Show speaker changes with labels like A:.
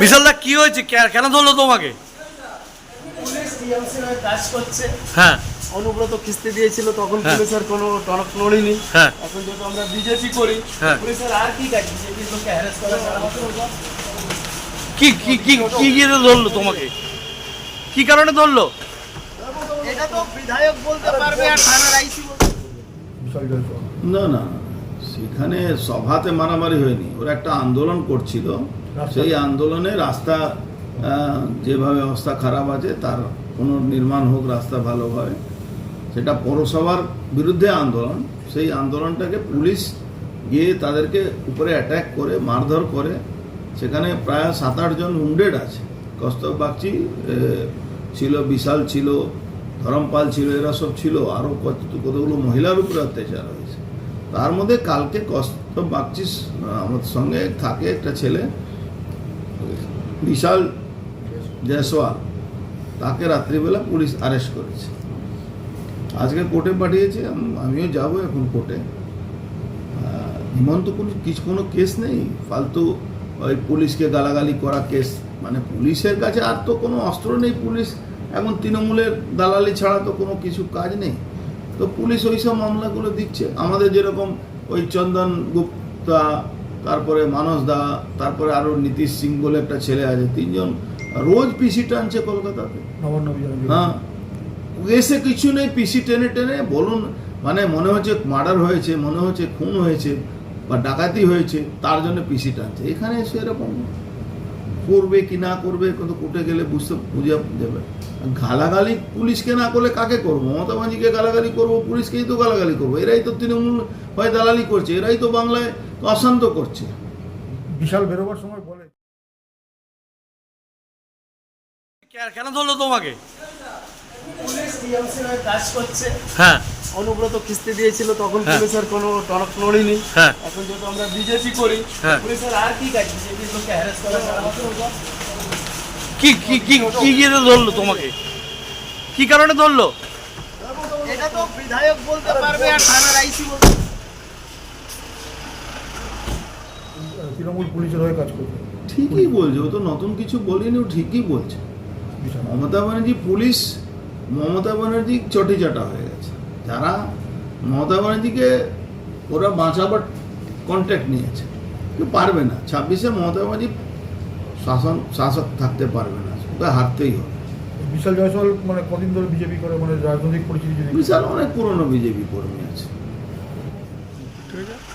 A: বিশালদা কি হয়েছে? কেন ধরলো তোমাকে?
B: হয়ে।
A: হ্যাঁ
B: অনুব্রত কিস্তি দিয়েছিল তখন
A: হ্যাঁ।
B: পুলিশের কোনো টনক নড়িনি।
A: হ্যাঁ।
B: এখন যেহেতু আমরা বিজেপি করি
A: হ্যাঁ।
B: পুলিশের আর কি কাজ? বিজেপি লোককে হ্যারাস করা
A: কি কি কি কি গিয়ে ধরলো তোমাকে? কি কারণে ধরলো?
B: এটা তো বিধায়ক বলতে পারবে আর থানার আইসি বলতে।
C: না না। সেখানে সভাতে মারামারি হয়নি ওরা একটা আন্দোলন করছিল। সেই আন্দোলনে রাস্তা যেভাবে অবস্থা খারাপ আছে তার পুনর্নির্মাণ হোক রাস্তা ভালো হয়। সেটা পৌরসভার বিরুদ্ধে আন্দোলন। সেই আন্দোলনটাকে পুলিশ গিয়ে তাদেরকে উপরে অ্যাটাক করে মারধর করে। সেখানে প্রায় সাত আটজন উন্ডেড আছে। কস্তব বাগচি ছিল বিশাল ছিল ধরমপাল ছিল এরা সব ছিল। আরও কত কতগুলো মহিলার উপরে অত্যাচার হয়েছে। তার মধ্যে কালকে কস্তব বাগচি আমার সঙ্গে থাকে একটা ছেলে, বিশাল জয়সওয়াল তাকে রাত্রিবেলা পুলিশ অ্যারেস্ট করেছে। আজকে কোর্টে পাঠিয়েছে আমিও যাব এখন কোর্টে। হিমন্ত কোনো কিছু কোনো কেস নেই? ফালতু ওই পুলিশকে গালাগালি করা কেস মানে পুলিশের কাছে আর তো কোনো অস্ত্র নেই পুলিশ। এখন তৃণমূলের দালালি ছাড়া তো কোনো কিছু কাজ নেই। তো পুলিশ ওই সব মামলাগুলো দিচ্ছে। আমাদের যেরকম ওই চন্দন গুপ্তা তারপরে মানস দা তারপরে আরও নীতিশ সিং বলে একটা ছেলে আছে তিনজন রোজ পিসি টানছে কলকাতাতে। হ্যাঁ। এসে কিছু নেই পিসি টেনে টেনে বলুন মানে মনে হচ্ছে মার্ডার হয়েছে মনে হচ্ছে খুন হয়েছে বা ডাকাতি হয়েছে তার জন্য পিসি টানছে। এখানে এসে এরকম করবে কি না করবে কত কোর্টে গেলে বুঝতে বুঝে যাবে গালাগালি পুলিশকে না করলে কাকে করব? মমতা বাজিকে গালাগালি করব পুলিশকেই তো গালাগালি করব। এরাই তো তৃণমূল হয় দালালি করছে এরাই তো বাংলায় তো অশান্ত করছে।
D: বিশাল বেরোবার সময় বলে।
A: কেন ধরলো তোমাকে?
B: পুলিশ টিএমসি হয়ে কাজ করছে।
A: হ্যাঁ।
B: অনুব্রত কিস্তি দিয়েছিল তখন
A: হ্যাঁ।
B: পুলিশের কোনো টনক নড়িনি
A: হ্যাঁ।
B: এখন যেহেতু আমরা বিজেপি করি
A: হ্যাঁ।
B: পুলিশের আর কি কাজ? বিজেপি লোককে হ্যারাস করা
A: কি কি কি কি গিয়ে ধরলো তোমাকে? কি কারণে ধরলো?
B: এটা তো বিধায়ক বলতে পারবে আর থানার আইসি বলতে
D: তৃণমূল পুলিশের হয়ে কাজ করবে
C: ঠিকই বলছে ও তো নতুন কিছু বলিনি ও ঠিকই বলছে। মমতা ব্যানার্জি পুলিশ মমতা ব্যানার্জি চটি চাটা হয়ে গেছে। যারা মমতা ব্যানার্জিকে ওরা বাঁচাবার কন্ট্যাক্ট নিয়েছে। কেউ পারবে না। ছাব্বিশে মমতা ব্যানার্জি শাসন শাসক থাকতে পারবে না। ওকে হারতেই হবে।
D: বিশাল জয়সওয়াল মানে কদিন ধরে বিজেপি করে মানে রাজনৈতিক পরিচিতি
C: বিশাল অনেক পুরনো বিজেপি কর্মী আছে।
A: ঠিক আছে